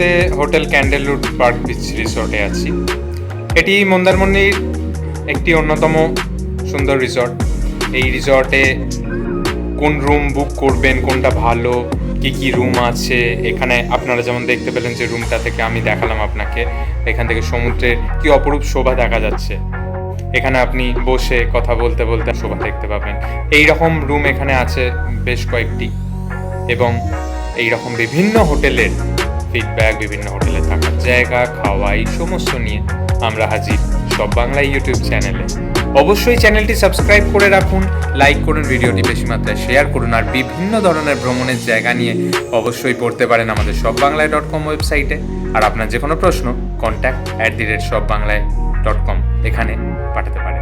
মুহূর্তে hotel ক্যান্ডেলউড park beach রিসর্টে আছি। এটি মন্দারমণির একটি অন্যতম সুন্দর রিসর্ট। এই রিসর্টে কোন রুম বুক করবেন, কোনটা ভালো, কি কি রুম আছে? এখানে আপনারা যেমন দেখতে পেলেন যে রুমটা থেকে আমি দেখালাম আপনাকে। এখান থেকে সমুদ্রের কি অপরূপ শোভা দেখা যাচ্ছে। এখানে আপনি বসে কথা বলতে বলতে শোভা দেখতে পাবেন। এই রকম রুম এখানে আছে বেশ কয়েকটি এবং এই রকম বিভিন্ন হোটেলের ফিডব্যাক বিভিন্ন হোটেলে থাকার জায়গা, খাওয়া, এই সমস্ত নিয়ে আমরা হাজির সব বাংলা ইউটিউব চ্যানেলে অবশ্যই চ্যানেলটি সাবস্ক্রাইব করে রাখুন লাইক করুন, ভিডিওটি বেশি মাত্রায় শেয়ার করুন, আর বিভিন্ন ধরনের ভ্রমণের জায়গা নিয়ে অবশ্যই পড়তে পারেন আমাদের সব বাংলায় ডট কম ওয়েবসাইটে আর আপনার যে কোনো প্রশ্ন কন্ট্যাক্ট অ্যাট দি রেট সব বাংলায় ডট কম এখানে পাঠাতে পারেন।